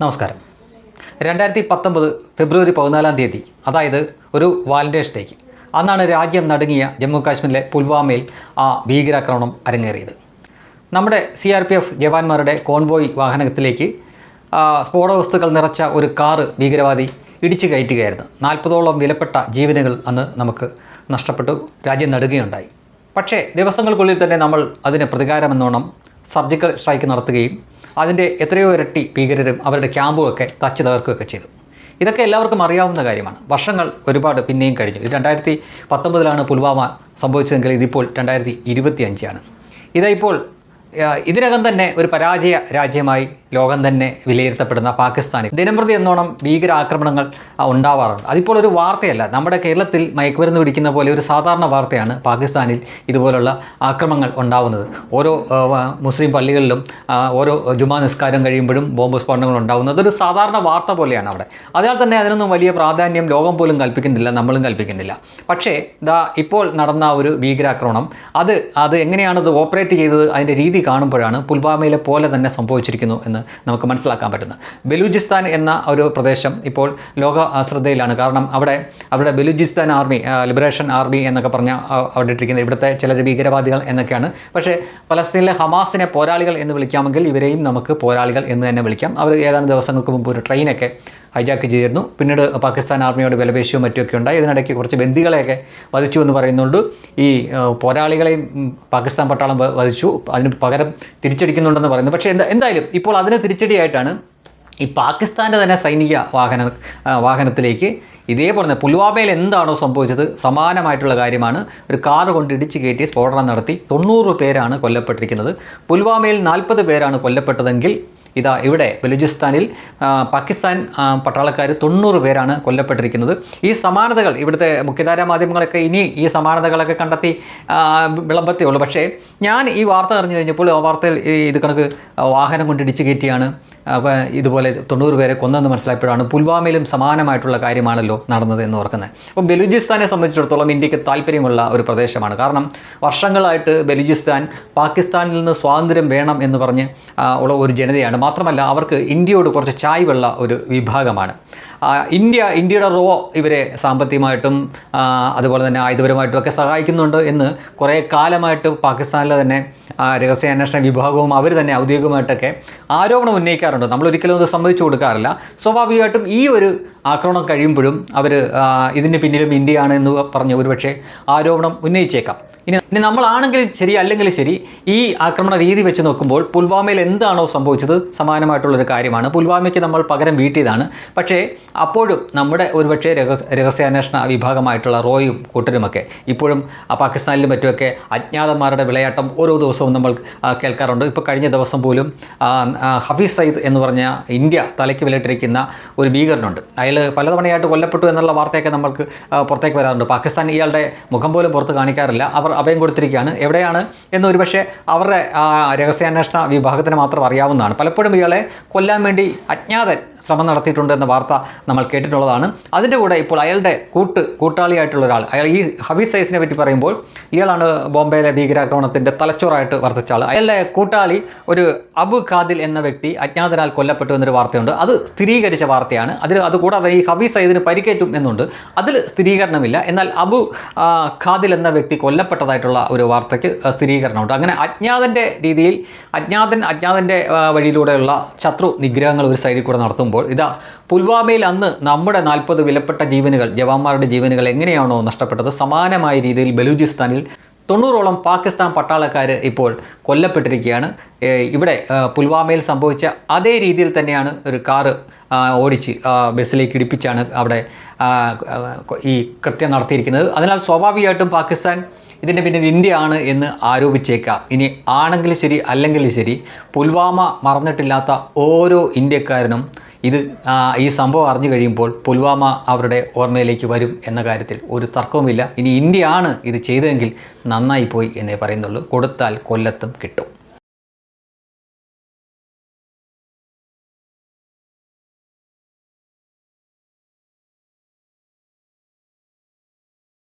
നമസ്കാരം. രണ്ടായിരത്തി പത്തൊമ്പത് ഫെബ്രുവരി പതിനാലാം തീയതി അതായത് ഒരു വാലന്റൈൻസ് ഡേക്ക്. അന്നാണ് രാജ്യം നടുങ്ങിയ ജമ്മു കാശ്മീരിലെ പുൽവാമയിൽ ആ ഭീകരാക്രമണം അരങ്ങേറിയത്. നമ്മുടെ സി ആർ പി എഫ് ജവാന്മാരുടെ കോൺവോയ് വാഹനത്തിലേക്ക് സ്ഫോടക വസ്തുക്കൾ നിറച്ച ഒരു കാറ് ഭീകരവാദി ഇടിച്ചു കയറ്റുകയായിരുന്നു. നാൽപ്പതോളം വിലപ്പെട്ട ജീവനുകൾ അന്ന് നമുക്ക് നഷ്ടപ്പെട്ടു രാജ്യം നടുകയുണ്ടായി. പക്ഷേ ദിവസങ്ങൾക്കുള്ളിൽ തന്നെ നമ്മൾ അതിന് പ്രതികാരമെന്നോണം സർജിക്കൽ സ്ട്രൈക്ക് നടത്തുകയും അതിന്റെ എത്രയോ ഇരട്ടി ഭീകരരും അവരുടെ ക്യാമ്പുമൊക്കെ തച്ചു തകർക്കുകയൊക്കെ ചെയ്തു. ഇതൊക്കെ എല്ലാവർക്കും അറിയാവുന്ന കാര്യമാണ്. വർഷങ്ങൾ ഒരുപാട് പിന്നെയും കഴിഞ്ഞു. ഇത് രണ്ടായിരത്തി പത്തൊമ്പതിലാണ് പുൽവാമ സംഭവിച്ചതെങ്കിൽ ഇതിപ്പോൾ രണ്ടായിരത്തി ഇരുപത്തി അഞ്ചാണ് ഇതിപ്പോൾ ആ, ഇതിനകം തന്നെ ഒരു പരാജയ രാജ്യമായി ലോകം തന്നെ വിലയിരുത്തപ്പെടുന്ന പാകിസ്ഥാനിൽ ദിനംപ്രതി എന്നോണം ഭീകരാക്രമണങ്ങൾ ഉണ്ടാവാറുണ്ട്. അതിപ്പോൾ ഒരു വാർത്തയല്ല. നമ്മുടെ കേരളത്തിൽ മയക്കുമരുന്ന് പിടിക്കുന്ന പോലെ ഒരു സാധാരണ വാർത്തയാണ് പാകിസ്ഥാനിൽ ഇതുപോലുള്ള ആക്രമങ്ങൾ ഉണ്ടാവുന്നത്. ഓരോ മുസ്ലിം പള്ളികളിലും ഓരോ ജുമാ നിസ്കാരം കഴിയുമ്പോഴും ബോംബ് സ്ഫോടനങ്ങൾ ഉണ്ടാകുന്നത് ഒരു സാധാരണ വാർത്ത പോലെയാണ് അവിടെ. അതിനാൽ തന്നെ അതിനൊന്നും വലിയ പ്രാധാന്യം ലോകം പോലും കൽപ്പിക്കുന്നില്ല നമ്മളും കൽപ്പിക്കുന്നില്ല. പക്ഷേ ദാ ഇപ്പോൾ നടന്ന ഒരു ഭീകരാക്രമണം അത് അത് എങ്ങനെയാണത് ഓപ്പറേറ്റ് ചെയ്തത് അതിന്റെ രീതി കാണുമ്പോഴാണ് പുൽവാമയിലെ പോലെ തന്നെ സംഭവിച്ചിരിക്കുന്നു എന്ന് നമുക്ക് മനസ്സിലാക്കാൻ പറ്റുന്നത്. ബലൂചിസ്ഥാൻ എന്ന ഒരു പ്രദേശം ഇപ്പോൾ ലോക ശ്രദ്ധയിലാണ്. കാരണം അവിടെ അവിടെ ബലൂചിസ്ഥാൻ ആർമി ലിബറേഷൻ ആർമി എന്നൊക്കെ പറഞ്ഞ അവിടെ ഇട്ടിരിക്കുന്നത്. ഇവിടുത്തെ ചില ഭീകരവാദികൾ എന്നൊക്കെയാണ്. പക്ഷേ പലസ്തീനിലെ ഹമാസിനെ പോരാളികൾ എന്ന് വിളിക്കാമെങ്കിൽ ഇവരെയും നമുക്ക് പോരാളികൾ എന്ന് തന്നെ വിളിക്കാം. അവർ ഏതാനും ദിവസങ്ങൾക്ക് മുമ്പ് ഒരു ട്രെയിനൊക്കെ ഹൈജാക്ക് ചെയ്തിരുന്നു. പിന്നീട് പാകിസ്ഥാൻ ആർമിയോട് വിലപേശിയും മറ്റുമൊക്കെ ഉണ്ടായി. ഇതിനിടയ്ക്ക് കുറച്ച് ബന്ദികളെയൊക്കെ വധിച്ചു എന്ന് പറയുന്നുണ്ട്. ഈ പോരാളികളെയും പാകിസ്ഥാൻ പട്ടാളം വധിച്ചു. അതിന് പകരം തിരിച്ചടിക്കുന്നുണ്ടെന്ന് പറയുന്നു. പക്ഷേ എന്താ എന്തായാലും ഇപ്പോൾ അതിന് തിരിച്ചടിയായിട്ടാണ് ഈ പാകിസ്ഥാന്റെ തന്നെ സൈനിക വാഹന വാഹനത്തിലേക്ക് ഇതേപോലെ തന്നെ പുൽവാമയിൽ എന്താണോ സംഭവിച്ചത് സമാനമായിട്ടുള്ള കാര്യമാണ്. ഒരു കാർ കൊണ്ട് ഇടിച്ച് കയറ്റി സ്ഫോടനം നടത്തി തൊണ്ണൂറ് പേരാണ് കൊല്ലപ്പെട്ടിരിക്കുന്നത്. പുൽവാമയിൽ നാൽപ്പത് പേരാണ് കൊല്ലപ്പെട്ടതെങ്കിൽ ഇതാ ഇവിടെ ബലൂചിസ്ഥാനിൽ പാകിസ്ഥാൻ പട്ടാളക്കാർ തൊണ്ണൂറ് പേരാണ് കൊല്ലപ്പെട്ടിരിക്കുന്നത്. ഈ സമാനതകൾ ഇവിടുത്തെ മുഖ്യധാരാ മാധ്യമങ്ങളൊക്കെ ഇനി ഈ സമാനതകളൊക്കെ കണ്ടെത്തി വിളമ്പത്തേ ഉള്ളൂ. പക്ഷേ ഞാൻ ഈ വാർത്ത അറിഞ്ഞു കഴിഞ്ഞപ്പോൾ ആ വാർത്തയിൽ ഇത് കണക്ക് വാഹനം കൊണ്ട് ഇടിച്ച് കയറ്റിയാണ്. ഇതുപോലെ തൊണ്ണൂറ് പേരെ കൊന്നെന്ന് മനസ്സിലായപ്പോഴാണ് പുൽവാമയിലും സമാനമായിട്ടുള്ള കാര്യമാണല്ലോ നടന്നത് എന്ന് ഓർക്കുന്നത്. അപ്പോൾ ബലൂചിസ്ഥാനെ സംബന്ധിച്ചിടത്തോളം ഇന്ത്യയ്ക്ക് താല്പര്യമുള്ള ഒരു പ്രദേശമാണ്. കാരണം വർഷങ്ങളായിട്ട് ബലൂചിസ്ഥാൻ പാകിസ്ഥാനിൽ നിന്ന് സ്വാതന്ത്ര്യം വേണം എന്ന് പറഞ്ഞ് ഉള്ള ഒരു ജനതയാണ്. മാത്രമല്ല അവർക്ക് ഇന്ത്യയോട് കുറച്ച് ചായ്വുള്ള ഒരു വിഭാഗമാണ്. ഇന്ത്യ ഇന്ത്യയുടെ റോ ഇവരെ സാമ്പത്തികമായിട്ടും അതുപോലെ തന്നെ ആയുധപരമായിട്ടും ഒക്കെ സഹായിക്കുന്നുണ്ട് എന്ന് കുറേ കാലമായിട്ട് പാകിസ്ഥാനിലെ തന്നെ രഹസ്യാന്വേഷണ വിഭാഗവും അവർ തന്നെ ഔദ്യോഗികമായിട്ടൊക്കെ ആരോപണം ഉന്നയിക്കാറുണ്ട്. നമ്മൾ ഒരിക്കലും അത് സമ്മതിച്ചു കൊടുക്കാറില്ല. സ്വാഭാവികമായിട്ടും ഈ ഒരു ആക്രമണം കഴിയുമ്പോഴും അവർ ഇതിന് പിന്നിലും ഇന്ത്യയാണ് എന്ന് പറഞ്ഞ് ഒരുപക്ഷെ ആരോപണം ഉന്നയിച്ചേക്കാം. ഇനി ഇനി നമ്മളാണെങ്കിലും ശരി അല്ലെങ്കിൽ ശരി ഈ ആക്രമണ രീതി വെച്ച് നോക്കുമ്പോൾ പുൽവാമയിൽ എന്താണോ സംഭവിച്ചത്? സമാനമായിട്ടുള്ളൊരു കാര്യമാണ്. പുൽവാമയ്ക്ക് നമ്മൾ പകരം വീട്ടിയതാണ്. പക്ഷേ അപ്പോഴും നമ്മുടെ ഒരുപക്ഷെ രഹസ്യ രഹസ്യാന്വേഷണ വിഭാഗമായിട്ടുള്ള റോയും കൂട്ടരുമൊക്കെ ഇപ്പോഴും പാകിസ്ഥാനിലും മറ്റുമൊക്കെ അജ്ഞാതന്മാരുടെ വിളയാട്ടം ഓരോ ദിവസവും നമ്മൾ കേൾക്കാറുണ്ട്. ഇപ്പോൾ കഴിഞ്ഞ ദിവസം പോലും ഹഫീസ് സയ്യിദ് എന്ന് പറഞ്ഞ ഇന്ത്യ തലയ്ക്ക് വിലയിട്ടിരിക്കുന്ന ഒരു ഭീകരനുണ്ട്. അയാൾ പലതവണയായിട്ട് കൊല്ലപ്പെട്ടു എന്നുള്ള വാർത്തയൊക്കെ നമ്മൾക്ക് പുറത്തേക്ക് വരാറുണ്ട്. പാകിസ്ഥാൻ ഇയാളുടെ മുഖം പോലും പുറത്ത് കാണിക്കാറില്ല. അവർ അഭയം കൊടുത്തിരിക്കുകയാണ്. എവിടെയാണ്? എന്നൊരു ഒരുപക്ഷെ അവരുടെ രഹസ്യാന്വേഷണ വിഭാഗത്തിന് മാത്രം അറിയാവുന്നതാണ്. പലപ്പോഴും ഇയാളെ കൊല്ലാൻ വേണ്ടി അജ്ഞാതൻ ശ്രമം നടത്തിയിട്ടുണ്ട് എന്ന വാർത്ത നമ്മൾ കേട്ടിട്ടുള്ളതാണ്. അതിന്റെ കൂടെ ഇപ്പോൾ അയാളുടെ കൂട്ട് കൂട്ടാളിയായിട്ടുള്ള ഒരാൾ അയാൾ ഈ ഹബീസ് സൈസിനെ പറ്റി പറയുമ്പോൾ ഇയാളാണ് ബോംബെയിലെ ഭീകരാക്രമണത്തിന്റെ തലച്ചോറായിട്ട് വർദ്ധിച്ച ആൾ അയാളുടെ കൂട്ടാളി ഒരു അബു ഖാദിൽ എന്ന വ്യക്തി അജ്ഞാതരാൽ കൊല്ലപ്പെട്ടു എന്നൊരു വാർത്തയുണ്ട്. അത് സ്ഥിരീകരിച്ച വാർത്തയാണ്. അതിൽ അതുകൂടാതെ ഈ ഹബീസ് സൈദിന് പരിക്കേറ്റും എന്നുണ്ട്. അതിൽ സ്ഥിരീകരണമില്ല. എന്നാൽ അബു ഖാദിൽ എന്ന വ്യക്തി കൊല്ലപ്പെട്ടതായിട്ടുള്ള ഒരു വാർത്തയ്ക്ക് സ്ഥിരീകരണമുണ്ട്. അങ്ങനെ അജ്ഞാതന്റെ രീതിയിൽ അജ്ഞാതൻ അജ്ഞാതന്റെ വഴിയിലൂടെയുള്ള ശത്രു നിഗ്രഹങ്ങൾ ഒരു സൈഡിൽ കൂടെ നടത്തുമ്പോൾ ഇതാ പുൽവാമയിൽ അന്ന് നമ്മുടെ നാൽപ്പത് വിലപ്പെട്ട ജീവനുകൾ ജവാന്മാരുടെ ജീവനുകൾ എങ്ങനെയാണോ നഷ്ടപ്പെട്ടത്? സമാനമായ രീതിയിൽ ബലൂചിസ്ഥാനിൽ തൊണ്ണൂറോളം പാകിസ്ഥാൻ പട്ടാളക്കാർ ഇപ്പോൾ കൊല്ലപ്പെട്ടിരിക്കുകയാണ്. ഇവിടെ പുൽവാമയിൽ സംഭവിച്ച അതേ രീതിയിൽ തന്നെയാണ് ഒരു കാറ് ഓടിച്ച് ബസ്സിലേക്ക് ഇടിപ്പിച്ചാണ് അവിടെ ഈ കൃത്യം നടത്തിയിരിക്കുന്നത്. അതിനാൽ സ്വാഭാവികമായിട്ടും പാകിസ്ഥാൻ ഇതിന്റെ പിന്നിൽ ഇന്ത്യ ആണ് എന്ന് ആരോപിച്ചേക്കാം. ഇനി ആണെങ്കിൽ ശരി അല്ലെങ്കിൽ ശരി പുൽവാമ മറന്നിട്ടില്ലാത്ത ഓരോ ഇന്ത്യക്കാരനും ഇത് ഈ സംഭവം അറിഞ്ഞു കഴിയുമ്പോൾ പുൽവാമ അവരുടെ ഓർമ്മയിലേക്ക് വരും എന്ന കാര്യത്തിൽ ഒരു തർക്കവുമില്ല. ഇനി ഇന്ത്യയാണ് ഇത് ചെയ്തതെങ്കിൽ നന്നായി പോയി എന്നേ പറയുന്നുള്ളൂ. കൊടുത്താൽ കൊല്ലത്തും കിട്ടും.